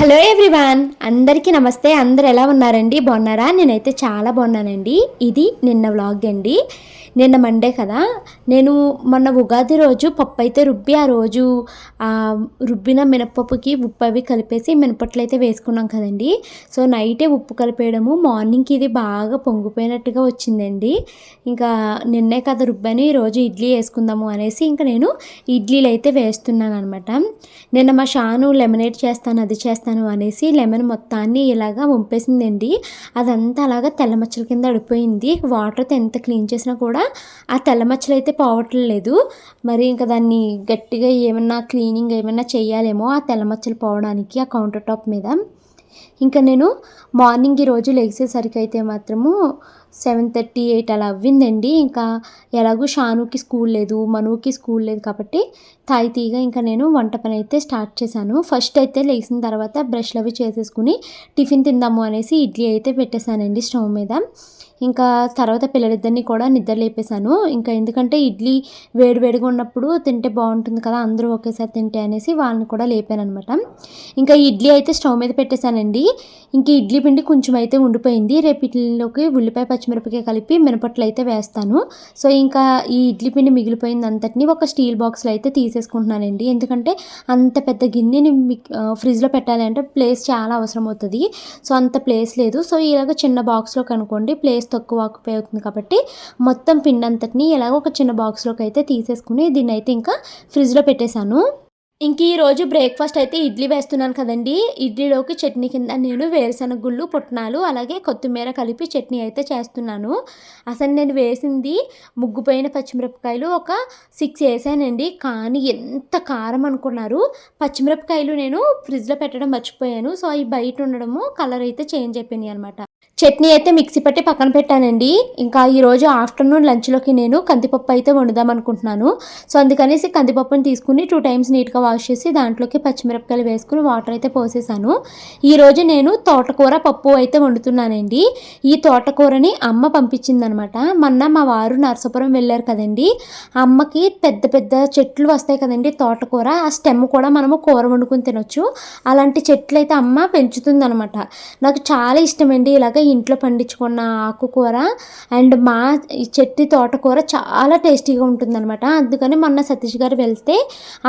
Hello everyone అందరికీ నమస్తే. అందరు ఎలా ఉన్నారండి? బాగున్నారా? నేనైతే చాలా బాగున్నానండి. ఇది నిన్న వ్లాగ్ అండి. నిన్న మండే కదా నేను మొన్న ఉగాది రోజు పప్పు అయితే రుబ్బి ఆ రోజు రుబ్బిన మినపప్పుకి ఉప్పు అవి కలిపేసి మినపట్లు అయితే వేసుకున్నాం కదండి. సో నైటే ఉప్పు కలిపేయడము మార్నింగ్కి ఇది బాగా పొంగిపోయినట్టుగా వచ్చిందండి. ఇంకా నిన్నే కదా రుబ్బి అని రోజు ఇడ్లీ వేసుకుందాము అనేసి ఇంకా నేను ఇడ్లీలు అయితే వేస్తున్నాను అనమాట నిన్న మా షాను లెమనేట్ చేస్తాను అది చేస్తాను అనేసి లెమన్ మొత్తాన్ని ఇలాగా వంపేసిందండి. అదంతా అలాగా తెల్లమచ్చల కింద అడిపోయింది. వాటర్తో ఎంత క్లీన్ చేసినా కూడా ఆ తెల్ల మచ్చలు అయితే పోవట్లేదు మరి ఇంకా దాన్ని గట్టిగా ఏమన్నా క్లీనింగ్ ఏమన్నా చేయాలేమో ఆ తెల్ల మచ్చలు పోవడానికి ఆ కౌంటర్ టాప్ మీద. ఇంకా నేను మార్నింగ్ ఈరోజు లెగిసేసరికి అయితే మాత్రము సెవెన్ థర్టీ ఎయిట్ అలా అవ్విందండి. ఇంకా ఎలాగో షానుకి స్కూల్ లేదు మనుకి స్కూల్ లేదు కాబట్టి తాయితీగా ఇంకా నేను వంట పని అయితే స్టార్ట్ చేశాను. ఫస్ట్ అయితే లేచిన తర్వాత బ్రష్లు అవి చేసేసుకుని టిఫిన్ తిందాము అనేసి ఇడ్లీ అయితే పెట్టేశానండి స్టవ్ మీద. ఇంకా తర్వాత పిల్లలిద్దరిని కూడా నిద్ర లేపేశాను. ఇంకా ఎందుకంటే ఇడ్లీ వేడివేడిగా ఉన్నప్పుడు తింటే బాగుంటుంది కదా అందరూ ఒకేసారి తింటే అనేసి వాళ్ళని కూడా లేపాను అనమాట ఇంకా ఇడ్లీ అయితే స్టవ్ మీద పెట్టేశానండి. ఇంక ఇడ్లీ పిండి కొంచెం అయితే ఉండిపోయింది. రేపు ఇడ్లీలోకి ఉల్లిపాయ పచ్చిమిరపకాయ కలిపి మినపట్లు అయితే వేస్తాను. సో ఇంకా ఈ ఇడ్లీ పిండి మిగిలిపోయింది అంతటిని ఒక స్టీల్ బాక్స్లో అయితే తీసేసుకుంటున్నానండి. ఎందుకంటే అంత పెద్ద గిన్నెని ఫ్రిడ్జ్లో పెట్టాలి అంటే ప్లేస్ చాలా అవసరం అవుతుంది సో అంత ప్లేస్ లేదు. సో ఇలాగ చిన్న బాక్స్లో కనుక్కోండి ప్లేస్ తక్కువ ఆకుపోయి అవుతుంది కాబట్టి మొత్తం పిండి అంతటిని ఎలాగో ఒక చిన్న బాక్స్లోకి అయితే తీసేసుకుని దీన్ని అయితే ఇంకా ఫ్రిడ్జ్లో పెట్టేశాను. ఇంక ఈ రోజు బ్రేక్ఫాస్ట్ అయితే ఇడ్లీ వేస్తున్నాను కదండి. ఇడ్లీలోకి చట్నీ కింద నేను వేరుశనగ గుళ్ళు పుట్నాలు అలాగే కొత్తిమీర కలిపి చట్నీ అయితే చేస్తున్నాను. అసలు నేను వేసింది ముగ్గుపోయిన పచ్చిమిరపకాయలు ఒక సిక్స్ వేసానండి. కానీ ఎంత కారం అనుకున్నారు. పచ్చిమిరపకాయలు నేను ఫ్రిడ్జ్లో పెట్టడం మర్చిపోయాను. సో అవి బయట ఉండడము కలర్ అయితే చేంజ్ అయిపోయినాయి అనమాట చట్నీ అయితే మిక్సీ పట్టి పక్కన పెట్టానండి. ఇంకా ఈరోజు ఆఫ్టర్నూన్ లంచ్లోకి నేను కందిపప్పు అయితే వండుదాం అనుకుంటున్నాను. సో అందుకనేసి కందిపప్పుని తీసుకుని టూ టైమ్స్ నీట్గా వాష్ చేసి దాంట్లోకి పచ్చిమిరపకాయలు వేసుకుని వాటర్ అయితే పోసేసాను. ఈరోజు నేను తోటకూర పప్పు అయితే వండుతున్నానండి. ఈ తోటకూరని అమ్మ పంపించిందనమాట. మొన్న మా వారు నరసాపురం వెళ్ళారు కదండి. అమ్మకి పెద్ద పెద్ద చెట్లు వస్తాయి కదండి తోటకూర. ఆ స్టెమ్ కూడా మనము కూర వండుకుని తినొచ్చు. అలాంటి చెట్లు అయితే అమ్మ పెంచుతుందనమాట. నాకు చాలా ఇష్టమండి ఇలాగ ఇంట్లో పండించుకున్న ఆకుకూర అండ్ మా ఈ చెట్టు తోటకూర చాలా టేస్టీగా ఉంటుందన్నమాట. అందుకని మొన్న సతీష్ గారు వెళ్తే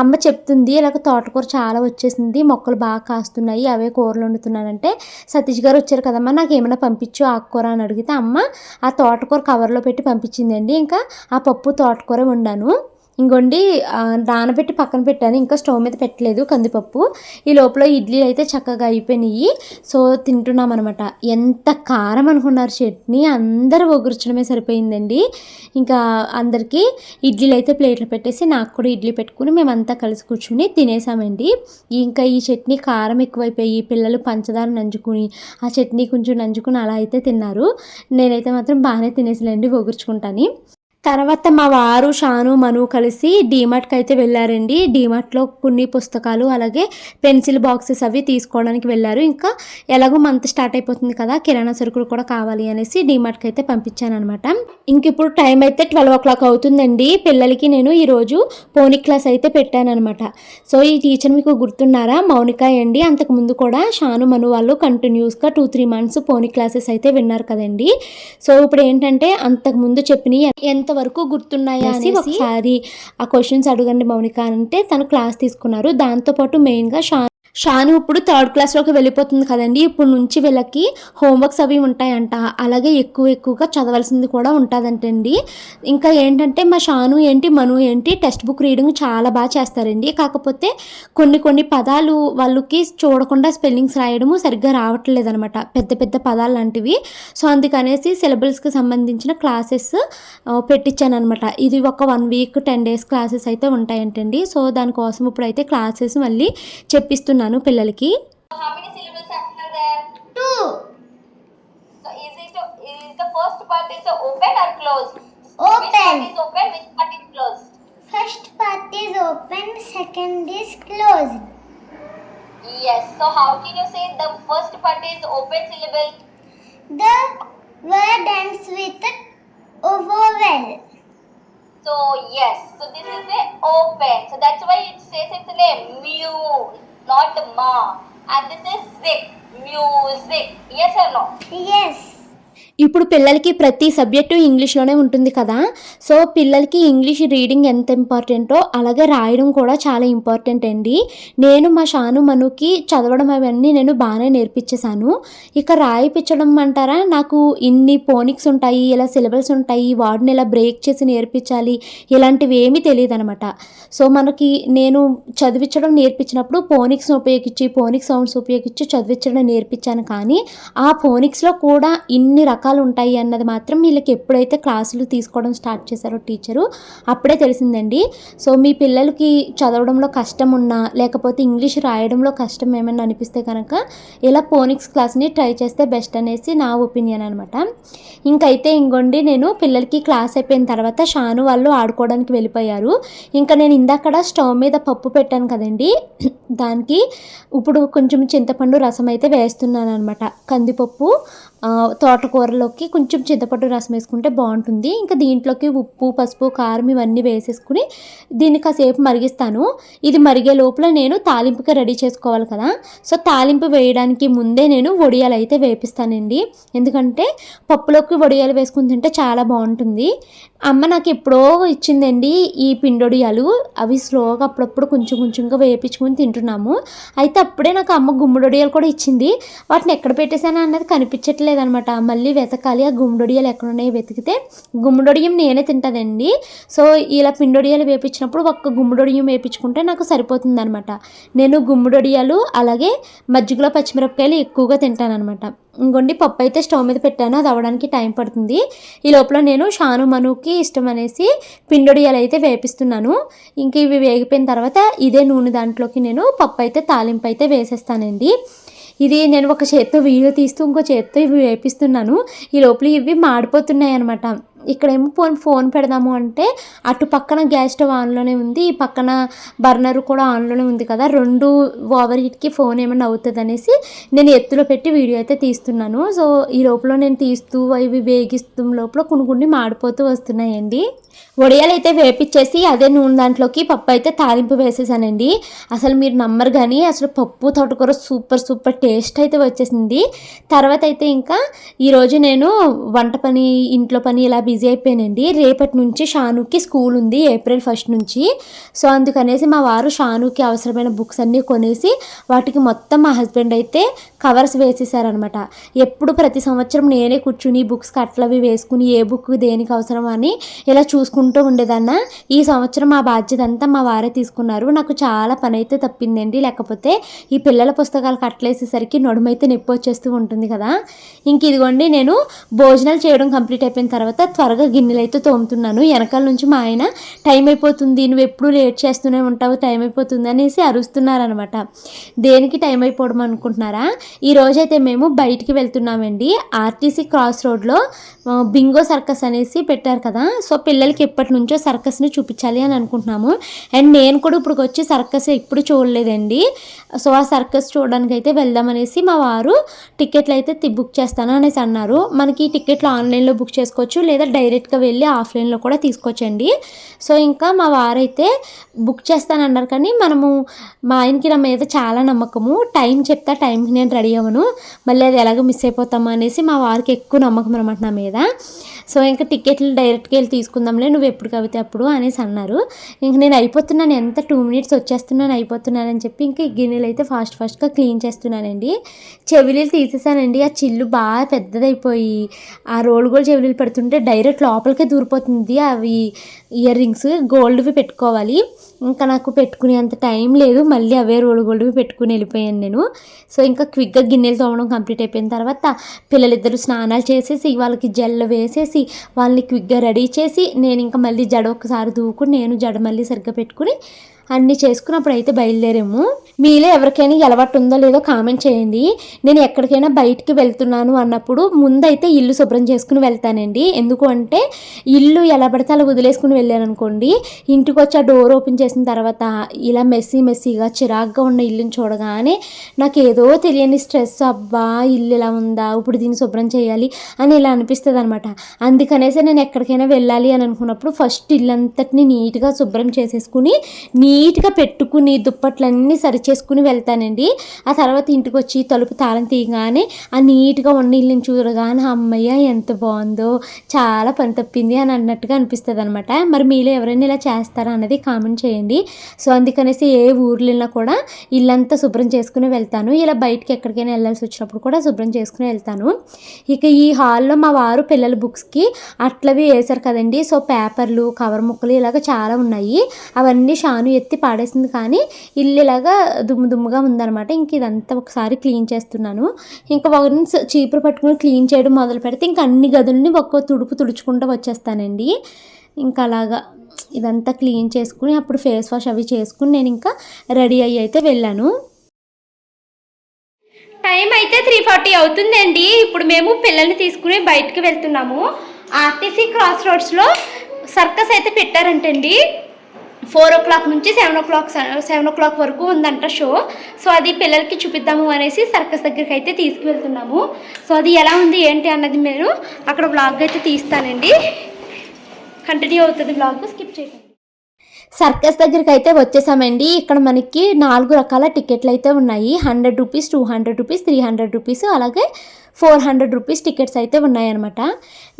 అమ్మ చెప్తుంది ఇలాగ తోటకూర చాలా వచ్చేసింది మొక్కలు బాగా కాస్తున్నాయి అవే కూరలు వండుతున్నానంటే సతీష్ గారు వచ్చారు కదమ్మా నాకు ఏమైనా పంపించు ఆకుకూర అని అడిగితే అమ్మ ఆ తోటకూర కవర్లో పెట్టి పంపించిందండి ఇంకా ఆ పప్పు తోటకూర వండాను. ఇంకొండి నానబెట్టి పక్కన పెట్టాను. ఇంకా స్టవ్ మీద పెట్టలేదు కందిపప్పు. ఈ లోపల ఇడ్లీ అయితే చక్కగా అయిపోయినాయి. సో తింటున్నాం అనమాట ఎంత కారం అనుకున్నారు చట్నీ. అందరూ ఒగుర్చడమే సరిపోయిందండి. ఇంకా అందరికీ ఇడ్లీలు అయితే ప్లేట్లు పెట్టేసి నాకు కూడా ఇడ్లీ పెట్టుకుని మేమంతా కలిసి కూర్చుని తినేసామండి. ఇంకా ఈ చట్నీ కారం ఎక్కువైపోయి పిల్లలు పంచదార నంచుకుని ఆ చట్నీ కొంచెం నంచుకుని అలా అయితే తిన్నారు. నేనైతే మాత్రం బాగానే తినేసిలేండి ఒగుర్చుకుంటాను. తర్వాత మా వారు షాను మను కలిసి డీమార్ట్కి అయితే వెళ్ళారండి. డీమార్ట్లో కొన్ని పుస్తకాలు అలాగే పెన్సిల్ బాక్సెస్ అవి తీసుకోవడానికి వెళ్ళారు. ఇంకా ఎలాగో మంత్ స్టార్ట్ అయిపోతుంది కదా కిరాణా సరుకులు కూడా కావాలి అనేసి డీమార్ట్కి అయితే పంపించాను అనమాట ఇంక ఇప్పుడు టైం అయితే ట్వెల్వ్ ఓ క్లాక్ అవుతుందండి. పిల్లలకి నేను ఈరోజు పోనిక్ క్లాస్ అయితే పెట్టాను అనమాట సో ఈ టీచర్ మీకు గుర్తున్నారా? మౌనిక అండి. అంతకుముందు కూడా షాను మను వాళ్ళు కంటిన్యూస్గా two three months phonic classes అయితే విన్నారు కదండి. సో ఇప్పుడు ఏంటంటే అంతకుముందు చెప్పిన ఎంత వరకు గుర్తున్నాయా అని ఒకసారి ఆ క్వశ్చన్స్ అడగండి మౌనిక అంటే తను క్లాస్ తీసుకున్నారు. దాంతోపాటు మెయిన్గా షా షాను ఇప్పుడు థర్డ్ క్లాస్లోకి వెళ్ళిపోతుంది కదండి. ఇప్పుడు నుంచి వీళ్ళకి హోంవర్క్స్ అవి ఉంటాయంట. అలాగే ఎక్కువ ఎక్కువగా చదవాల్సింది కూడా ఉంటుందంటండి. ఇంకా ఏంటంటే మా షాను ఏంటి మను ఏంటి టెక్స్ట్ బుక్ రీడింగ్ చాలా బాగా చేస్తారండి. కాకపోతే కొన్ని కొన్ని పదాలు వాళ్ళకి చూడకుండా స్పెల్లింగ్స్ రాయడము సరిగ్గా రావట్లేదు అనమాట పెద్ద పెద్ద పదాలు లాంటివి. సో అందుకనేసి సిలబస్కి సంబంధించిన క్లాసెస్ పెట్టించాను అనమాట ఇది ఒక one week ten days classes అయితే ఉంటాయంటండి. సో దానికోసం ఇప్పుడైతే క్లాసెస్ మళ్ళీ చెప్పిస్తున్నాను. పిల్లలకి How many syllables are there? Two. So is it is the first part is open or closed? Which Open. part is open? Which part is closed? First part is open, second is closed. Yes. So how can you say the first part is open syllable? The word ends with a vowel. So yes. So this is a open. So that's why it says it's a mu, Not ma. And this is zip, music. Yes or no? Yes. ఇప్పుడు పిల్లలకి ప్రతి subject ఇంగ్లీష్లోనే ఉంటుంది కదా. So పిల్లలకి English reading ఎంత ఇంపార్టెంటో అలాగే రాయడం కూడా చాలా ఇంపార్టెంట్ అండి. నేను మా షాను మనుకి చదవడం అవన్నీ నేను బాగానే నేర్పించేశాను. ఇక రాయిపించడం అంటారా? నాకు ఇన్ని పోనిక్స్ ఉంటాయి ఇలా సిలబల్స్ ఉంటాయి వాడిని ఇలా బ్రేక్ చేసి నేర్పించాలి ఇలాంటివి ఏమీ తెలియదు అనమాట సో మనకి నేను చదివించడం నేర్పించినప్పుడు పోనిక్స్ని ఉపయోగించి పోనిక్ సౌండ్స్ ఉపయోగించి చదివించడం నేర్పించాను. కానీ ఆ ఫోనిక్స్లో కూడా ఇన్ని రకాల ఉంటాయి అన్నది మాత్రం వీళ్ళకి ఎప్పుడైతే క్లాసులు తీసుకోవడం స్టార్ట్ చేశారో టీచరు అప్పుడే తెలిసిందండి. సో మీ పిల్లలకి చదవడంలో కష్టం ఉన్నా లేకపోతే ఇంగ్లీష్ రాయడంలో కష్టం ఏమైనా అనిపిస్తే కనుక ఇలా పోనిక్స్ క్లాస్ని ట్రై చేస్తే బెస్ట్ అనేసి నా ఒపీనియన్ అనమాట ఇంకైతే ఇంకోండి నేను పిల్లలకి క్లాస్ అయిపోయిన తర్వాత షాను వాళ్ళు ఆడుకోవడానికి వెళ్ళిపోయారు. ఇంకా నేను ఇందాకడ స్టవ్ మీద పప్పు పెట్టాను కదండి. దానికి ఇప్పుడు కొంచెం చింతపండు రసం అయితే వేస్తున్నాను అనమాట కందిపప్పు తోటకూరలోకి కొంచెం చింతపండు రసం వేసుకుంటే బాగుంటుంది. ఇంకా దీంట్లోకి ఉప్పు పసుపు కారం ఇవన్నీ వేసేసుకుని దీన్ని కాసేపు మరిగిస్తాను. ఇది మరిగే లోపల నేను తాలింపుకి రెడీ చేసుకోవాలి కదా. సో తాలింపు వేయడానికి ముందే నేను వడియాలు అయితే వేపిస్తానండి. ఎందుకంటే పప్పులోకి వడియాలు వేసుకుని తింటే చాలా బాగుంటుంది. అమ్మ నాకు ఎప్పుడో ఇచ్చిందండి ఈ పిండొడియాలు. అవి స్లోగా అప్పుడప్పుడు కొంచెం కొంచెంగా వేపించుకొని తింటున్నాము. అయితే అప్పుడే నాకు అమ్మ గుమ్మడొడియాలు కూడా ఇచ్చింది. వాటిని ఎక్కడ పెట్టేశానా అన్నది కనిపించట్లేదు అనమాట మళ్ళీ వెతకాలి. ఆ గుమ్మడొడియాలు ఎక్కడ ఉన్నాయో వెతికితే గుమ్మడొడియం నేనే తింటుందండి. సో ఇలా పిండొడియాలు వేపించినప్పుడు ఒక్క గుమ్మడొడియం వేపించుకుంటే నాకు సరిపోతుంది అనమాట నేను గుమ్మడొడియాలు అలాగే మజ్జిగలో పచ్చిమిరపకాయలు ఎక్కువగా తింటానన్నమాట. ఇంకోండి పప్పు అయితే స్టవ్ మీద పెట్టాను అది అవ్వడానికి టైం పడుతుంది. ఈ లోపల నేను షాను మనుకి ఇష్టం అనేసి పిండొడియాలు అయితే వేపిస్తున్నాను. ఇంక ఇవి వేగిపోయిన తర్వాత ఇదే నూనె దాంట్లోకి నేను పప్పు అయితే తాలింపు అయితే వేసేస్తానండి. ఇది నేను ఒక చేత్తో వీడియో తీస్తూ ఇంకో చేత్తో ఇవి వేపిస్తున్నాను. ఈ లోపల ఇవి మాడిపోతున్నాయి అనమాట ఇక్కడేమో ఫోన్ ఫోన్ పెడదాము అంటే అటు పక్కన గ్యాస్ స్టవ్ ఆన్లోనే ఉంది ఈ పక్కన బర్నర్ కూడా ఆన్లోనే ఉంది కదా. రెండు ఓవర్ హీట్కి ఫోన్ ఏమైనా అవుతుంది అనేసి నేను ఎత్తులో పెట్టి వీడియో అయితే తీస్తున్నాను. సో ఈ లోపల నేను తీస్తూ ఇవి వేగిస్తూ లోపల కొన్ని కొన్ని మాడిపోతూ వస్తున్నాయండి. వడియాలు అయితే వేపించేసి అదే నూనె దాంట్లోకి పప్పు అయితే తాలింపు వేసేసానండి. అసలు మీరు నమ్మరు కానీ అసలు పప్పు తోటకూర సూపర్ సూపర్ టేస్ట్ అయితే వచ్చేసింది. తర్వాత అయితే ఇంకా ఈరోజు నేను వంట పని ఇంట్లో పని ఇలా బిజీ అయిపోయానండి. రేపటి నుంచి షానుకి స్కూల్ ఉంది ఏప్రిల్ ఫస్ట్ నుంచి. సో అందుకనేసి మా వారు షానుకి అవసరమైన బుక్స్ అన్నీ కొనేసి వాటికి మొత్తం మా హస్బెండ్ అయితే కవర్స్ వేసేసారనమాట ఎప్పుడు ప్రతి సంవత్సరం నేనే కూర్చుని బుక్స్ కట్లవి వేసుకుని ఏ బుక్ దేనికి అవసరం అని ఇలా చూసుకుంటూ ఉండేదన్న. ఈ సంవత్సరం ఆ బాధ్యత అంతా మా వారే తీసుకున్నారు. నాకు చాలా పని అయితే తప్పిందండి. లేకపోతే ఈ పిల్లల పుస్తకాలు కట్టలేసేసరికి నడుమైతే నొప్పి వచ్చేస్తూ ఉంటుంది కదా. ఇంక ఇదిగోండి నేను భోజనాలు చేయడం కంప్లీట్ అయిపోయిన తర్వాత త్వరగా గిన్నెలు అయితే తోముతున్నాను. వెనకాల నుంచి మా ఆయన టైం అయిపోతుంది నువ్వు ఎప్పుడు లేట్ చేస్తూనే ఉంటావు టైం అయిపోతుంది అనేసి అరుస్తున్నారనమాట దేనికి టైం అయిపోవడం అనుకుంటున్నారా? ఈ రోజైతే మేము బయటికి వెళ్తున్నామండి. ఆర్టీసీ క్రాస్ రోడ్లో బింగో సర్కస్ అనేసి పెట్టారు కదా. సో పిల్లలకి ఎప్పటి నుంచో సర్కస్ని చూపించాలి అని అనుకుంటున్నాము. అండ్ నేను కూడా ఇప్పుడు వచ్చి సర్కస్ ఎప్పుడు చూడలేదండి. సో ఆ సర్కస్ చూడడానికి అయితే వెళ్దామనేసి మా వారు టికెట్లు అయితే బుక్ చేస్తాను అనేసి అన్నారు. మనకి టికెట్లు ఆన్లైన్లో బుక్ చేసుకోవచ్చు లేదా డైరెక్ట్గా వెళ్ళి ఆఫ్లైన్లో కూడా తీసుకోవచ్చండి. సో ఇంకా మా వారైతే బుక్ చేస్తానన్నారు కానీ మనము మా ఆయనకి నా మీద చాలా నమ్మకము. టైం చెప్తా టైంకి నేను రెడీ అవ్వను మళ్ళీ అది ఎలాగో మిస్ అయిపోతామా అనేసి మా వారికి ఎక్కువ నమ్మకం అనమాట నా మీద. సో ఇంకా టికెట్లు డైరెక్ట్గా వెళ్ళి తీసుకుందాంలే నువ్వు ఎప్పుడు కవితే అప్పుడు అనేసి అన్నారు. ఇంక నేను అయిపోతున్నాను ఎంత టూ మినిట్స్ వచ్చేస్తున్నాను అయిపోతున్నానని చెప్పి ఇంకా గిన్నెలు అయితే ఫాస్ట్ ఫాస్ట్గా క్లీన్ చేస్తున్నానండి. చెవిలీలు తీసేసానండి ఆ చిల్లు బాగా పెద్దదైపోయి ఆ రోల్ గోల్డ్ చెవిలీలు పెడుతుంటే డైరెక్ట్ లోపలికే దూరిపోతుంది అవి ఇయర్ రింగ్స్ గోల్డ్వి పెట్టుకోవాలి. ఇంకా నాకు పెట్టుకునే అంత టైం లేదు. మళ్ళీ అవే రోలు గోల్డ్వి పెట్టుకుని వెళ్ళిపోయాను నేను. సో ఇంకా క్విక్గా గిన్నెలు తోమడం కంప్లీట్ అయిపోయిన తర్వాత పిల్లలిద్దరు స్నానాలు చేసేసి వాళ్ళకి జల్లు వేసేసి వాళ్ళని క్విక్గా రెడీ చేసి నేను ఇంకా మళ్ళీ జడ ఒకసారి దూకుని నేను జడ మళ్ళీ సరిగ్గా పెట్టుకుని అన్నీ చేసుకున్నప్పుడు అయితే బయలుదేరాము. మీలో ఎవరికైనా అలవాటు ఉందో లేదో కామెంట్ చేయండి. నేను ఎక్కడికైనా బయటికి వెళ్తున్నాను అన్నప్పుడు ముందైతే ఇల్లు శుభ్రం చేసుకుని వెళ్తానండి. ఎందుకు అంటే ఇల్లు ఎలా పడితే అలా వదిలేసుకుని వెళ్ళాను అనుకోండి. ఇంటికి వచ్చి ఆ డోర్ ఓపెన్ చేసిన తర్వాత ఇలా మెస్సీ మెస్సీగా చిరాగ్గా ఉన్న ఇల్లుని చూడగానే నాకు ఏదో తెలియని స్ట్రెస్ అబ్బా ఇల్లు ఇలా ఉందా ఇప్పుడు దీన్ని శుభ్రం చేయాలి అని ఇలా అనిపిస్తుంది అనమాట అందుకనేసి నేను ఎక్కడికైనా వెళ్ళాలి అని అనుకున్నప్పుడు ఫస్ట్ ఇల్లు అంతటిని నీట్గా శుభ్రం చేసేసుకుని నీట్గా పెట్టుకుని దుప్పట్లన్నీ సరి చేసుకుని వెళ్తానండి. ఆ తర్వాత ఇంటికి వచ్చి తలుపు తాళం తీయగానే ఆ నీట్గా ఉన్న ఇల్లుని చూడగానే అమ్మయ్య ఎంత బాగుందో చాలా పని తప్పింది అని అన్నట్టుగా అనిపిస్తుంది అనమాట మరి మీలో ఎవరైనా ఇలా చేస్తారా అన్నది కామెంట్ చేయండి. సో అందుకనేసి ఏ ఊర్లో వెళ్ళినా కూడా ఇల్లంతా శుభ్రం చేసుకుని వెళ్తాను. ఇలా బయటకి ఎక్కడికైనా వెళ్ళాల్సి వచ్చినప్పుడు కూడా శుభ్రం చేసుకుని వెళ్తాను. ఇక ఈ హాల్లో మా వారు పిల్లల బుక్స్కి అట్లవి వేశారు కదండి. సో పేపర్లు కవర్ ముక్కలు ఇలాగ చాలా ఉన్నాయి. అవన్నీ షాను ఎత్తి పాడేసింది కానీ ఇల్లు ఇలాగా దుమ్ము దుమ్ముగా ఉందన్నమాట. ఇంక ఇదంతా ఒకసారి క్లీన్ చేస్తున్నాను. ఇంకా వన్స్ చీపురు పట్టుకుని క్లీన్ చేయడం మొదలు పెడితే ఇంకా అన్ని గదుల్ని ఒక్కో తుడుపు తుడుచుకుంటూ వచ్చేస్తానండి. ఇంకా అలాగా ఇదంతా క్లీన్ చేసుకుని అప్పుడు ఫేస్ వాష్ అవి చేసుకుని నేను ఇంకా రెడీ అయ్యి అయితే వెళ్ళాను. టైం అయితే త్రీ ఫార్టీ అవుతుందండి. ఇప్పుడు మేము పిల్లల్ని తీసుకుని బయటకు వెళ్తున్నాము. ఆర్టీసీ క్రాస్ రోడ్స్లో సర్కస్ అయితే పెట్టారంటండి. ఫోర్ ఓ క్లాక్ నుంచి seven o'clock seven o'clock వరకు ఉందంట షో. సో అది పిల్లలకి చూపిద్దాము అనేసి సర్కస్ దగ్గరికి అయితే తీసుకువెళ్తున్నాము. సో అది ఎలా ఉంది ఏంటి అన్నది మీరు అక్కడ బ్లాగ్ అయితే తీస్తానండి. కంటిన్యూ అవుతుంది బ్లాగ్ స్కిప్ చేయండి సర్కస్ దగ్గరికి అయితే వచ్చేసామండి. ఇక్కడ మనకి నాలుగు రకాల టికెట్లు అయితే ఉన్నాయి. Hundred rupees two hundred rupees three hundred rupees అలాగే ఫోర్ హండ్రెడ్ రూపీస్ టికెట్స్ అయితే ఉన్నాయన్నమాట.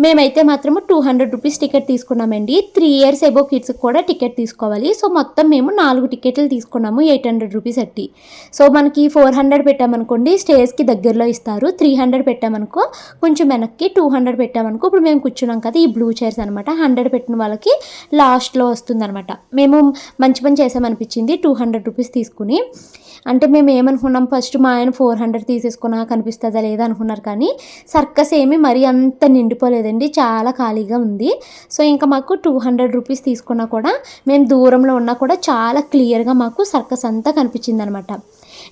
మేమైతే మాత్రము టూ హండ్రెడ్ రూపీస్ టికెట్ తీసుకున్నామండి. త్రీ ఇయర్స్ ఎబో కిడ్స్కి కూడా టికెట్ తీసుకోవాలి. సో మొత్తం మేము నాలుగు టికెట్లు తీసుకున్నాము ఎయిట్ హండ్రెడ్ రూపీస్ అట్టి. సో మనకి ఫోర్ హండ్రెడ్ పెట్టామనుకోండి స్టేజ్కి దగ్గరలో ఇస్తారు. త్రీ హండ్రెడ్ పెట్టామనుకో కొంచెం వెనక్కి టూ హండ్రెడ్ పెట్టామనుకో ఇప్పుడు మేము కూర్చున్నాం కదా ఈ బ్లూ చైర్స్ అనమాట హండ్రెడ్ పెట్టిన వాళ్ళకి లాస్ట్లో వస్తుందన్నమాట. మేము మంచి పని చేసామనిపించింది టూ హండ్రెడ్ రూపీస్ తీసుకుని. అంటే మేము ఏమనుకున్నాం ఫస్ట్ మా ఆయన ఫోర్ హండ్రెడ్ తీసేసుకున్నా కనిపిస్తుందా లేదా అనుకున్నారు కానీ సర్కస్ ఏమి మరీ అంత నిండిపోలేదండి. చాలా ఖాళీగా ఉంది. సో ఇంకా మాకు టూ హండ్రెడ్ రూపీస్ తీసుకున్నా కూడా మేము దూరంలో ఉన్నా కూడా చాలా క్లియర్గా మాకు సర్కస్ అంతా కనిపించింది అనమాట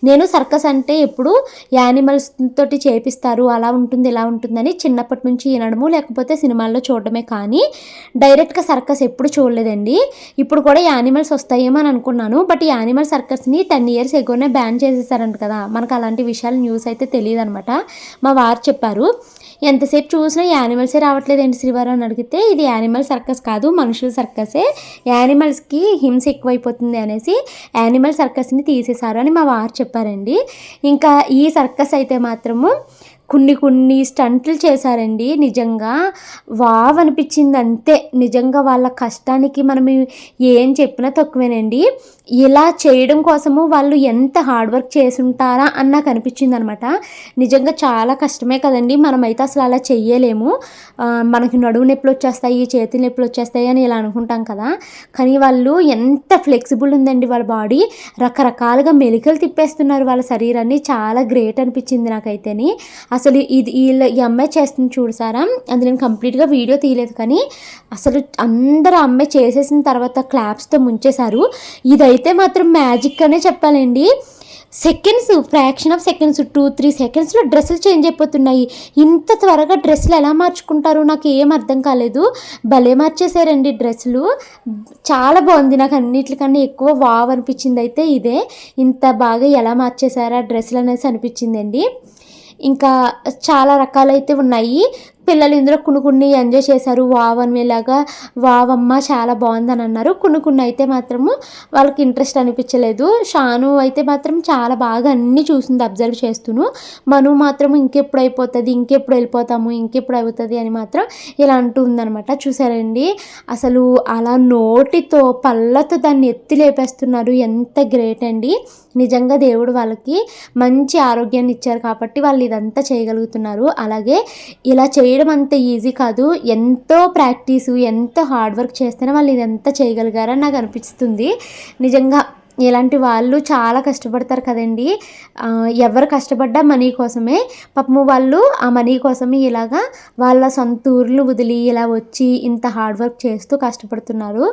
నేను సర్కస్ అంటే ఎప్పుడు యానిమల్స్ తోటి చేపిస్తారు అలా ఉంటుంది ఇలా ఉంటుందని చిన్నప్పటి నుంచి వినడము లేకపోతే సినిమాల్లో చూడడమే కానీ డైరెక్ట్గా సర్కస్ ఎప్పుడు చూడలేదండి. ఇప్పుడు కూడా యానిమల్స్ వస్తాయేమో అని అనుకున్నాను బట్ ఈ యానిమల్ సర్కస్ని టెన్ ఇయర్స్ ఎగోనే బ్యాన్ చేసేసారంట కదా. మనకు అలాంటి విషయాలు న్యూస్ అయితే తెలియదు అనమాట మా వారు చెప్పారు ఎంతసేపు చూసినా యానిమల్సే రావట్లేదండి శ్రీవారు అని అడిగితే ఇది యానిమల్ సర్కస్ కాదు మనుషుల సర్కసే. యానిమల్స్కి హింస ఎక్కువైపోతుంది అనేసి యానిమల్ సర్కస్ని తీసేశారు అని మా వారు చెప్పారండి. ఇంకా ఈ సర్కస్ అయితే మాత్రము కొన్ని కొన్ని స్టంట్లు చేశారండి. నిజంగా వావ్ అనిపించింది అంతే నిజంగా వాళ్ళ కష్టానికి మనం ఏం చెప్పినా తక్కువేనండి. ఇలా చేయడం కోసము వాళ్ళు ఎంత హార్డ్ వర్క్ చేసి ఉంటారా అని నాకు అనిపించింది అనమాట నిజంగా చాలా కష్టమే కదండి. మనమైతే అసలు అలా చెయ్యలేము. మనకి నడువు నొప్పులు వచ్చేస్తాయి చేతి నొప్పులు వచ్చేస్తాయి అని ఇలా అనుకుంటాం కదా. కానీ వాళ్ళు ఎంత ఫ్లెక్సిబుల్ ఉందండి వాళ్ళ బాడీ రకరకాలుగా మెలికలు తిప్పేస్తున్నారు వాళ్ళ శరీరాన్ని. చాలా గ్రేట్ అనిపించింది నాకైతేని. అసలు ఇది వీళ్ళ ఈ అమ్మాయి చేస్తుంది చూడసారా అది నేను కంప్లీట్గా వీడియో తీయలేదు కానీ అసలు అందరూ అమ్మాయి చేసేసిన తర్వాత క్లాప్స్తో ముంచేశారు. ఇదైతే మాత్రం మ్యాజిక్ అనే చెప్పాలండి. Seconds fraction of seconds two three సెకండ్స్లో డ్రెస్సులు చేంజ్ అయిపోతున్నాయి. ఇంత త్వరగా డ్రెస్సులు ఎలా మార్చుకుంటారు నాకు ఏం అర్థం కాలేదు. భలే మార్చేశారండి డ్రెస్సులు. చాలా బాగుంది. నాకు అన్నిటికన్నా ఎక్కువ వావ్ అనిపించింది అయితే ఇదే. ఇంత బాగా ఎలా మార్చేశారా డ్రెస్సులు అనేసి అనిపించిందండి. ఇంకా చాలా రకాలైతే ఉన్నాయి. పిల్లలు ఇందులో కొన్ని కొన్ని ఎంజాయ్ చేశారు. వావ్ అనేలాగా వావ్ అమ్మ చాలా బాగుందని అన్నారు. కొన్ని కొన్ని అయితే మాత్రము వాళ్ళకి ఇంట్రెస్ట్ అనిపించలేదు. షాను అయితే మాత్రం చాలా బాగా అన్నీ చూసింది అబ్జర్వ్ చేస్తూను. మను మాత్రం ఇంకెప్పుడు అయిపోతుంది ఇంకెప్పుడు వెళ్ళిపోతాము ఇంకెప్పుడు అవుతుంది అని మాత్రం ఇలా అంటూ ఉందనమాట చూసారండి? అసలు అలా నోటితో పళ్ళతో దాన్ని ఎత్తి లేపేస్తున్నారు. ఎంత గ్రేట్ అండి. నిజంగా దేవుడు వాళ్ళకి మంచి ఆరోగ్యాన్ని ఇచ్చారు కాబట్టి వాళ్ళు ఇదంతా చేయగలుగుతున్నారు. అలాగే ఇలా చేయడం అంత ఈజీ కాదు. ఎంతో ప్రాక్టీసు ఎంతో హార్డ్ వర్క్ చేస్తేనే వాళ్ళు ఇదంతా చేయగలిగారని నాకు అనిపిస్తుంది. నిజంగా ఇలాంటి వాళ్ళు చాలా కష్టపడతారు కదండి. ఎవరు కష్టపడ్డా మనీ కోసమే. పాపము వాళ్ళు ఆ మనీ కోసమే ఇలాగా వాళ్ళ సొంత ఊర్లు వదిలి ఇలా వచ్చి ఇంత హార్డ్ వర్క్ చేస్తూ కష్టపడుతున్నారు.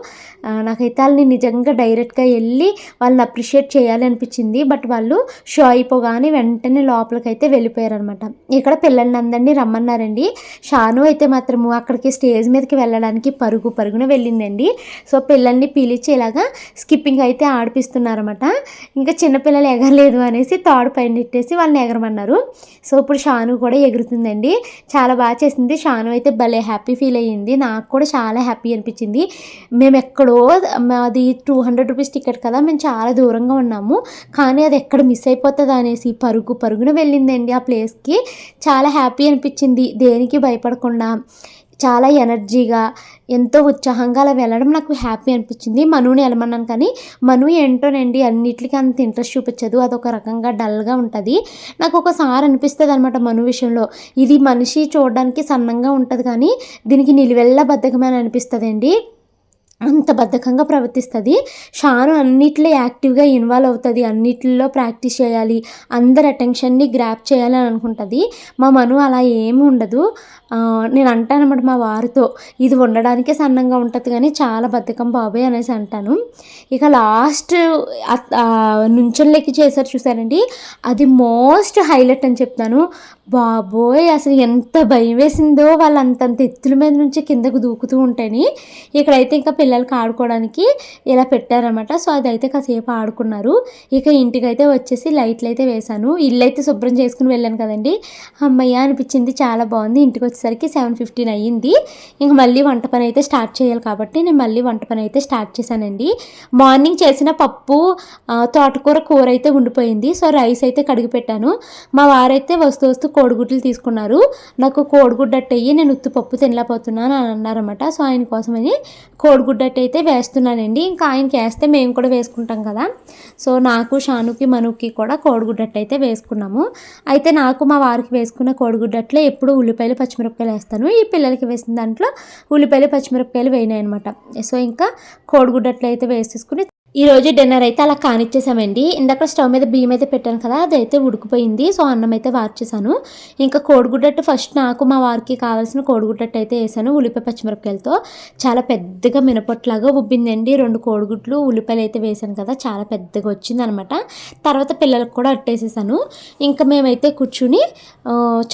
నాకైతే వాళ్ళని నిజంగా డైరెక్ట్గా వెళ్ళి వాళ్ళని అప్రిషియేట్ చేయాలి అనిపించింది. బట్ వాళ్ళు షో అయిపోగానే వెంటనే లోపలికి అయితే వెళ్ళిపోయారు అనమాట ఇక్కడ పిల్లల్ని అందరినీ రమ్మన్నారండి. షాను అయితే మాత్రము అక్కడికి స్టేజ్ మీదకి వెళ్ళడానికి పరుగు పరుగున వెళ్ళిందండి. సో పిల్లల్ని పిలిచి ఇలాగా స్కిప్పింగ్ అయితే ఆడిపిస్తున్నారు. చేస్తున్నారన్నమాట. ఇంకా చిన్నపిల్లలు ఎగరలేదు అనేసి తాడు పైన ఇట్టేసి వాళ్ళని ఎగరమన్నారు. సో ఇప్పుడు షాను కూడా ఎగురుతుందండి. చాలా బాగా చేసింది. షాను అయితే భలే హ్యాపీ ఫీల్ అయ్యింది. నాకు కూడా చాలా హ్యాపీ అనిపించింది. మేము ఎక్కడో మాది టూ హండ్రెడ్ రూపీస్ టికెట్ కదా మేము చాలా దూరంగా ఉన్నాము. కానీ అది ఎక్కడ మిస్ అయిపోతుంది అనేసి పరుగు పరుగున వెళ్ళిందండి ఆ ప్లేస్కి. చాలా హ్యాపీ అనిపించింది. దేనికి భయపడకుండా. చాలా ఎనర్జీగా ఎంతో ఉత్సాహంగా అలా వెళ్ళడం నాకు హ్యాపీ అనిపించింది. మనుని వెళ్ళమన్నాను కానీ మను ఏంటోనండి అన్నిటికీ అంత ఇంట్రెస్ట్ చూపించదు. అదొక రకంగా డల్గా ఉంటుంది. నాకు ఒకసారి అనిపిస్తుంది అనమాట మను విషయంలో. ఇది మనిషి చూడడానికి సన్నంగా ఉంటుంది కానీ దీనికి నిలువెల్ల బద్ధకమని అనిపిస్తుంది అండి అంత బద్ధకంగా ప్రవర్తిస్తుంది. షాను అన్నిట్లో యాక్టివ్గా ఇన్వాల్వ్ అవుతుంది. అన్నిటిలో ప్రాక్టీస్ చేయాలి. అందరి అటెన్షన్ని గ్రాప్ చేయాలని అనుకుంటుంది. మా మను అలా ఏమి ఉండదు. నేను నేను అంటానమాట మా వారితో ఇది ఉండడానికే సన్నంగా ఉంటుంది కానీ చాలా బద్ధకం బాబాయ్ అనేసి అంటాను. ఇక లాస్ట్ నుంచోళ్ళకి చేశారు చూసారండి అది మోస్ట్ హైలైట్ అని చెప్తాను. బాబోయ్ అసలు ఎంత భయం వేసిందో వాళ్ళు అంతంత ఎత్తుల మీద నుంచి కిందకు దూకుతూ ఉంటాయని ఇక్కడైతే ఇంకా పిల్లలకి ఆడుకోవడానికి ఇలా పెట్టారనమాట సో అదైతే కాసేపు ఆడుకున్నారు. ఇక ఇంటికైతే వచ్చేసి లైట్లు అయితే వేశాను. ఇల్లు అయితే శుభ్రం చేసుకుని వెళ్ళాను కదండి. అమ్మయ్య అనిపించింది చాలా బాగుంది ఇంటికి వచ్చేసరికి సెవెన్ ఫిఫ్టీన్ అయ్యింది. ఇంక మళ్ళీ వంట పని అయితే స్టార్ట్ చేయాలి కాబట్టి నేను మళ్ళీ వంట పని అయితే స్టార్ట్ చేశానండి. మార్నింగ్ చేసిన పప్పు తోటకూర కూర అయితే ఉండిపోయింది. సో రైస్ అయితే కడిగి పెట్టాను. మా వారైతే వస్తూ వస్తూ కోడిగుడ్లు తీసుకున్నారు. నాకు కోడిగుడ్డట్టు అయ్యి నేను ఉత్తుపప్పు తినలేకపోతున్నాను అని అన్నారన్నమాట. సో ఆయన కోసమని కోడిగుడ్డట్టు అయితే వేస్తున్నానండి. ఇంకా ఆయనకి వేస్తే మేము కూడా వేసుకుంటాం కదా. సో నాకు షానుకి మనుకి కూడా కోడిగుడ్డట్టు అయితే వేసుకున్నాము. అయితే నాకు మా వారికి వేసుకున్న కోడిగుడ్డట్లే ఎప్పుడు ఉల్లిపాయలు పచ్చిమిరపకాయలు వేస్తాను. ఈ పిల్లలకి వేసిన దాంట్లో ఉల్లిపాయలు పచ్చిమిరపకాయలు వేయినాయి అనమాట సో ఇంకా కోడిగుడ్డట్లు అయితే వేసేసుకుని ఈ రోజు డిన్నర్ అయితే అలా కానిచ్చేసామండి. ఇందాక స్టవ్ మీద బియ్యం అయితే పెట్టాను కదా అదైతే ఉడికిపోయింది. సో అన్నం అయితే వార్చేసాను ఇంకా కోడిగుడ్డట్టు ఫస్ట్ నాకు మా వారికి కావాల్సిన కోడిగుడ్డట్టు అయితే వేసాను ఉల్లిపాయ పచ్చిమిరపకాయలతో. చాలా పెద్దగా మినపట్లాగా ఉబ్బిందండి. రెండు కోడిగుడ్లు ఉల్లిపాయలు అయితే వేసాను కదా చాలా పెద్దగా వచ్చింది అనమాట తర్వాత పిల్లలకు కూడా అట్టేసేసాను. ఇంకా మేమైతే కూర్చుని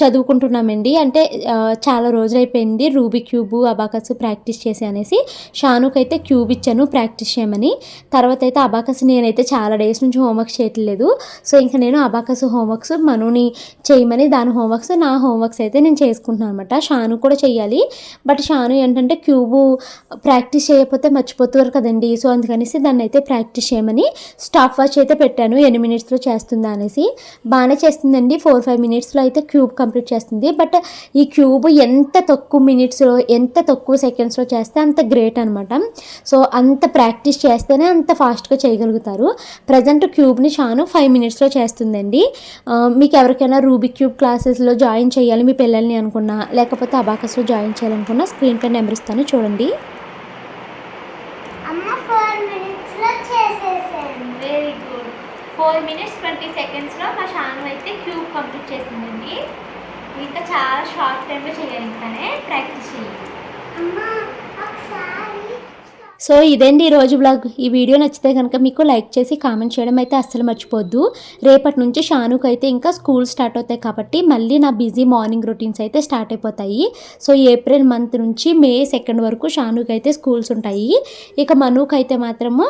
చదువుకుంటున్నామండి. అంటే చాలా రోజులు అయిపోయింది రూబీ క్యూబ్ అబాకస్ ప్రాక్టీస్ చేసి అనేసి షానుకైతే అయితే క్యూబ్ ఇచ్చాను ప్రాక్టీస్ చేయమని. తర్వాత అయితే అబాకస్ నేనైతే చాలా డేస్ నుంచి హోంవర్క్స్ చేయట్లేదు. సో ఇంకా నేను అబాకస్ హోంవర్క్స్ మనుని చేయమని దాని హోంవర్క్స్ నా హోంవర్క్స్ అయితే నేను చేసుకుంటున్నాను అనమాట షాను కూడా చేయాలి. బట్ షాను ఏంటంటే క్యూబు ప్రాక్టీస్ చేయకపోతే మర్చిపోతారు కదండి. సో అందుకనేసి దాన్ని అయితే ప్రాక్టీస్ చేయమని స్టాప్ వాచ్ అయితే పెట్టాను. ఎన్ని మినిట్స్లో చేస్తుందా అనేసి. బాగానే చేస్తుందండి. ఫోర్ ఫైవ్ మినిట్స్లో అయితే క్యూబ్ కంప్లీట్ చేస్తుంది. బట్ ఈ క్యూబ్ ఎంత తక్కువ మినిట్స్లో ఎంత తక్కువ సెకండ్స్లో చేస్తే అంత గ్రేట్ అనమాట సో అంత ప్రాక్టీస్ చేస్తేనే అంత ఫాస్ట్గా చేయగలుగుతారు. ప్రజెంట్ క్యూబ్ని షాను ఫైవ్ మినిట్స్లో చేస్తుందండి. మీకు ఎవరికైనా రూబిక్ క్యూబ్ క్లాసెస్లో జాయిన్ చేయాలి మీ పిల్లల్ని అనుకున్నా లేకపోతే అబాకస్లో జాయిన్ చేయాలనుకున్నా స్క్రీన్ పై నెంబర్ ఇస్తాను చూడండి. అమ్మ ఫోర్ మినిట్స్ ట్వంటీ సెకండ్స్లో మా షాను అయితే క్యూబ్ కంప్లీట్ చేసిందండి. ఇంకా చాలా షార్ట్ టైంలో చేయాలి ఇంకానే ప్రాక్టీస్ చేయాలి. అమ్మ ఒకసారి సో ఇదండి ఈరోజు బ్లాగ్ ఈ వీడియో నచ్చితే కనుక మీకు లైక్ చేసి కామెంట్ చేయడం అయితే అస్సలు మర్చిపోద్దు. రేపటి నుంచి షానుకు అయితే ఇంకా స్కూల్ స్టార్ట్ అవుతాయి కాబట్టి మళ్ళీ నా బిజీ మార్నింగ్ రొటీన్స్ అయితే స్టార్ట్ అయిపోతాయి. సో ఏప్రిల్ మంత్ నుంచి మే సెకండ్ వరకు షానుకు అయితే స్కూల్స్ ఉంటాయి. ఇక మనుకు అయితే మాత్రము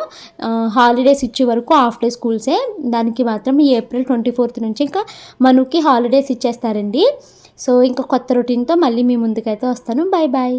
హాలిడేస్ ఇచ్చే వరకు హాఫ్ డే స్కూల్సే దానికి మాత్రం ఏప్రిల్ ట్వంటీ ఫోర్త్ నుంచి ఇంకా మనుకి హాలిడేస్ ఇచ్చేస్తారండి. సో ఇంకా కొత్త రొటీన్తో మళ్ళీ మీ ముందుకైతే వస్తాను. Bye bye